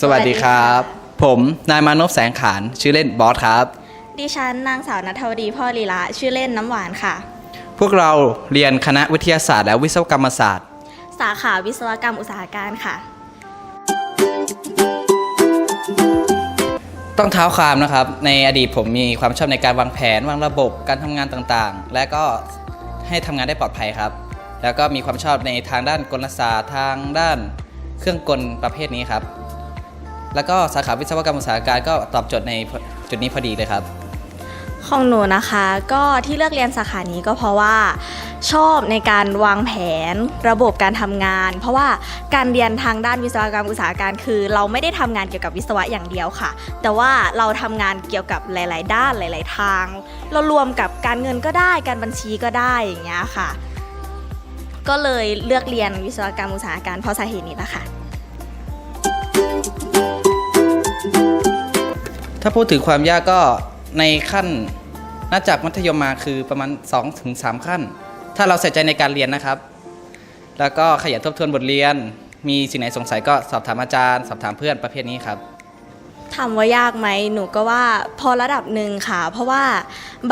สวัสดีครับ ผมนายมานพแสงขานชื่อเล่นบอสครับ ดิฉันนางสาวนัทวดีพ่อลีละชื่อเล่นน้ำหวานค่ะ พวกเราเรียนคณะวิทยาศาสตร์และวิศวกรรมศาสตร์ สาขาวิศวกรรมอุตสาหการค่ะ ต้องเท้าความนะครับ ในอดีตผมมีความชอบในการวางแผน วางระบบการทำงานต่างๆ และก็ให้ทำงานได้ปลอดภัยครับ แล้วก็มีความชอบในทางด้านกลศาสตร์ทางด้านเครื่องกลประเภทนี้ครับ แล้วก็สาขาวิศวกรรมอุตสาหการก็ตอบโจทย์ในจุดนี้พอดีเลยครับ ของหนูนะคะก็ที่เลือกเรียนสาขานี้ก็เพราะว่าชอบในการวางแผนระบบการทำงาน เพราะว่าการเรียนทางด้านวิศวกรรมอุตสาหการคือ เราไม่ได้ทำงานเกี่ยวกับวิศวะอย่างเดียวค่ะ แต่ว่าเราทำงานเกี่ยวกับหลาย ๆ ด้านหลาย ๆ ทาง เรารวมกับการเงินก็ได้การบัญชีก็ได้อย่างเงี้ยค่ะ ก็เลยเลือกเรียนวิศวกรรมอุตสาหการเพราะสาเหตุนี้แหละค่ะ ถ้าพูดถึงความยากก็ในขั้นน่าจากมัธยมมาคือประมาณ2-3ถึง3ขั้น ถ้าเราใส่ใจในการเรียนนะครับ แล้วก็ขยันทบทวนบทเรียน มีสิ่งไหนสงสัยก็สอบถามอาจารย์สอบถามเพื่อนประเภทนี้ครับถามว่ายากไหมหนูก็ว่าพอระดับหนึ่งค่ะ เพราะว่า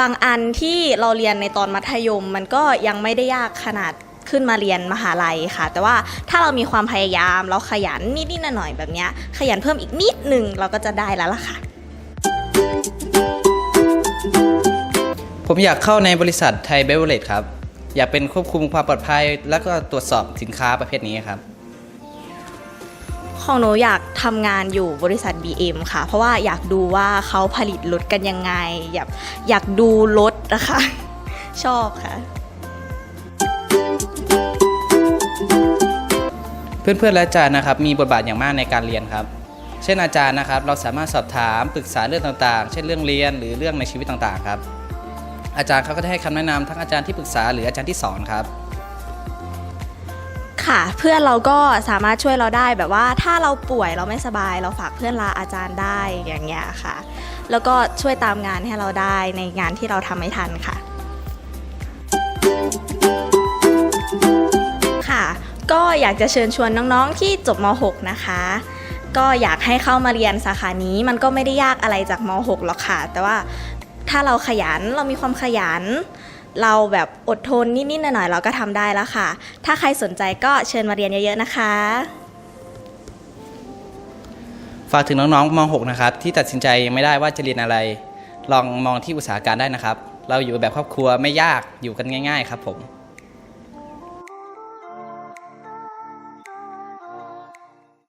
บางอันที่เราเรียนในตอนมัธยม มันก็ยังไม่ได้ยากขนาด ขึ้นมาเรียนมหาลัยค่ะ แต่ว่าถ้าเรามีความพยายามเราขยันนิดๆหน่อยๆแบบเนี้ยขยันเพิ่มอีกนิดหนึ่งเราก็จะได้แล้วล่ะค่ะ ผมอยากเข้าในบริษัทไทยเบเวอร์เรจครับ อยากเป็นควบคุมความปลอดภัย แล้วก็ตรวจสอบสินค้าประเภทนี้ครับของหนูอยากทำงานอยู่บริษัท BM ค่ะ เพราะว่าอยากดูว่าเขาผลิตรถกันยังไง อยากอยากดูรถนะคะ ชอบค่ะ เพื่อนๆและอาจารย์นะครับมีบทบาทอย่างมากในการเรียนครับ เช่นอาจารย์นะครับ เราสามารถสอบถามปรึกษาเรื่องต่างๆ เช่นเรื่องเรียนหรือเรื่องในชีวิตต่างๆ ครับ อาจารย์เขาก็จะให้คำแนะนำทั้งอาจารย์ที่ปรึกษาหรืออาจารย์ที่สอนครับ ค่ะ เพื่อนเราก็สามารถช่วยเราได้แบบว่าถ้าเราป่วยเราไม่สบาย เราฝากเพื่อนลาอาจารย์ได้อย่างเงี้ยค่ะ แล้วก็ช่วยตามงานให้เราได้ในงานที่เราทำไม่ทันค่ะค่ะ อยากจะเชิญชวนน้องๆที่จบม .6 นะคะ ก็อยากให้เข้ามาเรียนสาขานี้มันก็ไม่ได้ยากอะไรจากม .6 หรอกค่ะ แต่ว่าถ้าเราขยันเรามีความขยัน เราแบบอดทนนิดๆหน่อยๆเราก็ทำได้แล้วค่ะ ถ้าใครสนใจก็เชิญมาเรียนเยอะๆนะคะฝากถึงน้องๆม .6 นะครับที่ตัดสินใจยังไม่ได้ว่าจะเรียนอะไร ลองมองที่อุตสาหการได้นะครับ เราอยู่แบบครอบครัวไม่ยากอยู่กันง่าย ๆ ครับผม